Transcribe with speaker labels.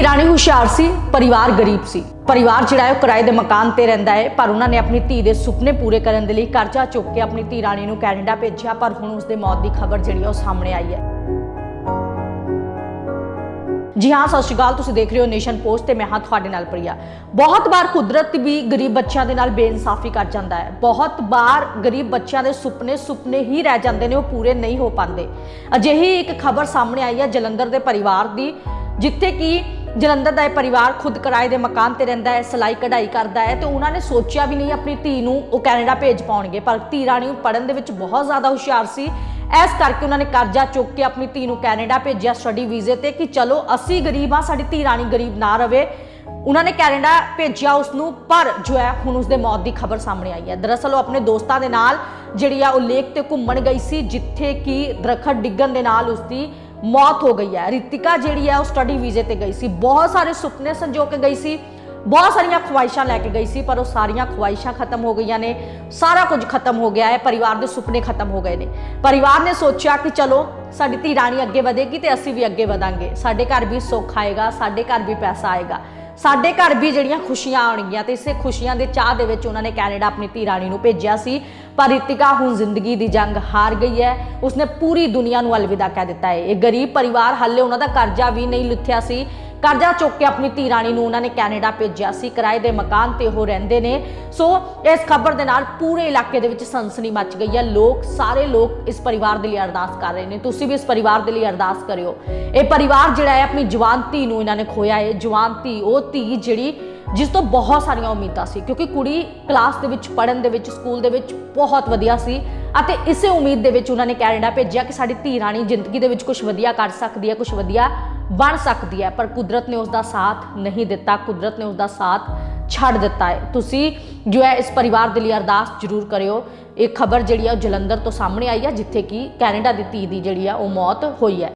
Speaker 1: ਧੀ ਰਾਣੀ ਹੁਸ਼ਿਆਰ ਸੀ, ਪਰਿਵਾਰ ਗਰੀਬ ਸੀ। ਪਰਿਵਾਰ ਜਿਹੜਾ ਹੈ ਉਹ ਕਿਰਾਏ ਦੇ ਮਕਾਨ ਤੇ ਰਹਿੰਦਾ ਹੈ, ਪਰ ਉਹਨਾਂ ਨੇ ਆਪਣੀ ਧੀ ਦੇ ਸੁਪਨੇ ਪੂਰੇ ਕਰਨ ਦੇ ਲਈ ਕਰਜ਼ਾ ਚੁੱਕ ਕੇ ਆਪਣੀ ਧੀ ਰਾਣੀ ਨੂੰ ਕੈਨੇਡਾ ਭੇਜਿਆ, ਪਰ ਹੁਣ ਉਸ ਦੇ ਮੌਤ ਦੀ ਖਬਰ ਜਿਹੜੀ ਉਹ ਸਾਹਮਣੇ ਆਈ ਹੈ। ਜੀ ਹਾਂ, ਸਤਿ ਸ਼੍ਰੀ ਅਕਾਲ, ਤੁਸੀਂ ਦੇਖ ਰਹੇ ਹੋ ਨੇਸ਼ਨ ਪੋਸਟ ਤੇ ਮੈਂ ਹਾਂ ਤੁਹਾਡੇ ਨਾਲ ਪ੍ਰਿਆ। ਬਹੁਤ ਵਾਰ ਕੁਦਰਤ ਵੀ ਗਰੀਬ ਬੱਚਿਆਂ ਦੇ ਨਾਲ ਬੇਇਨਸਾਫੀ ਕਰ ਜਾਂਦਾ ਹੈ। ਬਹੁਤ ਵਾਰ ਗਰੀਬ ਬੱਚਿਆਂ ਦੇ ਸੁਪਨੇ ਸੁਪਨੇ ਹੀ ਰਹਿ ਜਾਂਦੇ ਨੇ, ਉਹ ਪੂਰੇ ਨਹੀਂ ਹੋ ਪਾਉਂਦੇ। ਅਜਿਹੀ ਇੱਕ ਖਬਰ ਸਾਹਮਣੇ ਆਈ ਹੈ ਜਲੰਧਰ ਦੇ ਪਰਿਵਾਰ ਦੀ, ਜਿੱਥੇ ਕਿ ਜਲੰਧਰ ਦਾ ਇਹ ਪਰਿਵਾਰ ਖੁਦ ਕਿਰਾਏ ਦੇ ਮਕਾਨ ਤੇ ਰਹਿੰਦਾ ਹੈ, ਸਿਲਾਈ ਕਢਾਈ ਕਰਦਾ ਹੈ ਤੇ ਉਹਨਾਂ ਨੇ ਸੋਚਿਆ ਵੀ ਨਹੀਂ ਆਪਣੀ ਧੀ ਨੂੰ ਉਹ ਕੈਨੇਡਾ ਭੇਜ ਪਾਉਣਗੇ। ਪਰ ਧੀ ਰਾਣੀ ਨੂੰ ਪੜਨ ਦੇ ਵਿੱਚ ਬਹੁਤ ਜ਼ਿਆਦਾ ਹੁਸ਼ਿਆਰ ਸੀ। ਇਸ ਕਰਕੇ ਉਹਨਾਂ ਨੇ ਕਰਜ਼ਾ ਚੁੱਕ ਕੇ ਆਪਣੀ ਧੀ ਨੂੰ ਕੈਨੇਡਾ ਭੇਜਿਆ ਸਟੱਡੀ ਵੀਜ਼ੇ ਤੇ ਕਿ ਚਲੋ ਅਸੀਂ ਗਰੀਬ ਆ ਸਾਡੀ ਧੀ ਰਾਣੀ ਗਰੀਬ ਨਾ ਰਵੇ। ਉਹਨਾਂ ਨੇ ਕੈਨੇਡਾ ਭੇਜਿਆ ਉਸ ਨੂੰ ਪਰ ਜੋ ਹੈ ਹੁਣ ਉਸ ਦੇ ਮੌਤ ਦੀ ਖਬਰ ਸਾਹਮਣੇ ਆਈ ਹੈ। ਦਰਅਸਲ ਉਹ ਆਪਣੇ ਦੋਸਤਾਂ ਦੇ ਨਾਲ ਜਿਹੜੀ ਆ ਉਹ ਲੇਕ ਤੇ ਘੁੰਮਣ ਗਈ ਸੀ, ਜਿੱਥੇ ਕਿ ਦਰਖਤ ਡਿੱਗਣ ਦੇ ਨਾਲ ਉਸ ਦੀ ਮੌਤ ਹੋ ਗਈ ਹੈ। ਰਿਤਿਕਾ ਜਿਹੜੀ ਹੈ ਉਹ ਸਟੱਡੀ ਵੀਜ਼ੇ ਤੇ ਗਈ ਸੀ। ਬਹੁਤ ਸਾਰੇ ਸੁਪਨੇ ਸੰਜੋ ਕੇ ਗਈ ਸੀ। ਬਹੁਤ ਸਾਰੀਆਂ ਖੁਆਇਸ਼ਾਂ ਲੈ ਕੇ ਗਈ ਸੀ, ਪਰ ਉਹ ਸਾਰੀਆਂ ਖੁਆਇਸ਼ਾਂ ਖਤਮ ਹੋ ਗਈਆਂ ਨੇ। ਸਾਰਾ ਕੁਝ ਖਤਮ ਹੋ ਗਿਆ ਹੈ। ਪਰਿਵਾਰ ਦੇ ਸੁਪਨੇ ਖਤਮ ਹੋ ਗਏ ਨੇ। ਪਰਿਵਾਰ ਨੇ ਸੋਚਿਆ ਕਿ ਚਲੋ, ਸਾਡੀ ਧੀ ਰਾਣੀ ਅੱਗੇ ਵਧੇਗੀ ਤੇ ਅਸੀਂ ਵੀ ਅੱਗੇ ਵਧਾਂਗੇ। ਸਾਡੇ ਘਰ ਵੀ ਸੁੱਖ ਆਏਗਾ, ਸਾਡੇ ਘਰ ਵੀ ਪੈਸਾ ਆਏਗਾ। ਸਾਡੇ ਘਰ ਵੀ ਜਿਹੜੀਆਂ ਖੁਸ਼ੀਆਂ ਆਉਣਗੀਆਂ ਤੇ ਇਸੇ ਖੁਸ਼ੀਆਂ ਦੇ ਚਾਹ ਦੇ ਵਿੱਚ ਉਹਨਾਂ ਨੇ ਕੈਨੇਡਾ ਆਪਣੀ ਧੀ ਰਾਣੀ ਨੂੰ ਭੇਜਿਆ ਸੀ। ਪਰ ਰਿਤਿਕਾ ਹੁਣ ਜ਼ਿੰਦਗੀ ਦੀ ਜੰਗ ਹਾਰ ਗਈ ਹੈ। ਉਸਨੇ ਪੂਰੀ ਦੁਨੀਆ ਨੂੰ ਅਲਵਿਦਾ ਕਹਿ ਦਿੱਤਾ ਹੈ। ਇਹ ਗਰੀਬ ਪਰਿਵਾਰ ਹਾਲੇ ਉਹਨਾਂ ਦਾ ਕਰਜ਼ਾ ਵੀ ਨਹੀਂ ਲੁੱਥਿਆ ਸੀ। ਕਰਜ਼ਾ ਚੁੱਕ ਕੇ ਆਪਣੀ ਧੀ ਰਾਣੀ ਨੂੰ ਉਹਨਾਂ ਨੇ ਕੈਨੇਡਾ ਭੇਜਿਆ ਸੀ। ਕਿਰਾਏ ਦੇ ਮਕਾਨ ਤੇ ਉਹ ਰਹਿੰਦੇ ਨੇ। ਸੋ ਇਸ ਖਬਰ ਦੇ ਨਾਲ ਪੂਰੇ ਇਲਾਕੇ ਦੇ ਵਿੱਚ ਸਨਸਨੀ ਮਚ ਗਈ ਹੈ। ਲੋਕ, ਸਾਰੇ ਲੋਕ ਇਸ ਪਰਿਵਾਰ ਦੇ ਲਈ ਅਰਦਾਸ ਕਰ ਰਹੇ ਨੇ। ਤੁਸੀਂ ਵੀ ਇਸ ਪਰਿਵਾਰ ਦੇ ਲਈ ਅਰਦਾਸ ਕਰਿਓ। ਇਹ ਪਰਿਵਾਰ ਜਿਹੜਾ ਹੈ, ਆਪਣੀ ਜਵਾਨ ਧੀ ਨੂੰ ਇਹਨਾਂ ਨੇ ਖੋਇਆ ਹੈ ਜਵਾਨ ਧੀ, ਉਹ ਧੀ ਜਿਹੜੀ ਜਿਸ ਤੋਂ ਬਹੁਤ ਸਾਰੀਆਂ ਉਮੀਦਾਂ ਸੀ। ਕਿਉਂਕਿ ਕੁੜੀ ਕਲਾਸ ਦੇ ਵਿੱਚ ਪੜਨ ਦੇ ਵਿੱਚ, ਸਕੂਲ ਦੇ ਵਿੱਚ ਬਹੁਤ ਵਧੀਆ ਸੀ ਅਤੇ ਇਸੇ ਉਮੀਦ ਦੇ ਵਿੱਚ ਉਹਨਾਂ ਨੇ ਕੈਨੇਡਾ ਭੇਜਿਆ ਕਿ ਸਾਡੀ ਧੀ ਰਾਣੀ ਜ਼ਿੰਦਗੀ ਦੇ ਵਿੱਚ ਕੁਝ ਵਧੀਆ ਕਰ ਸਕਦੀ ਹੈ ਕੁਝ ਵਧੀਆ ਬਣ ਸਕਦੀ ਹੈ, ਪਰ ਕੁਦਰਤ ਨੇ ਉਸ ਦਾ ਸਾਥ ਨਹੀਂ ਦਿੱਤਾ। ਕੁਦਰਤ ਨੇ ਉਸ ਦਾ ਸਾਥ ਛੱਡ ਦਿੱਤਾ ਹੈ। ਤੁਸੀਂ ਜੋ ਹੈ, ਇਸ ਪਰਿਵਾਰ ਦੇ ਲਈ ਅਰਦਾਸ ਜ਼ਰੂਰ ਕਰਿਓ। ਇਹ ਖਬਰ ਜਿਹੜੀ ਆ ਉਹ ਜਲੰਧਰ ਤੋਂ ਸਾਹਮਣੇ ਆਈ ਹੈ, ਜਿੱਥੇ ਕਿ ਕੈਨੇਡਾ ਦੀ ਧੀ ਦੀ ਜਿਹੜੀ ਆ ਉਹ ਮੌਤ ਹੋਈ ਹੈ।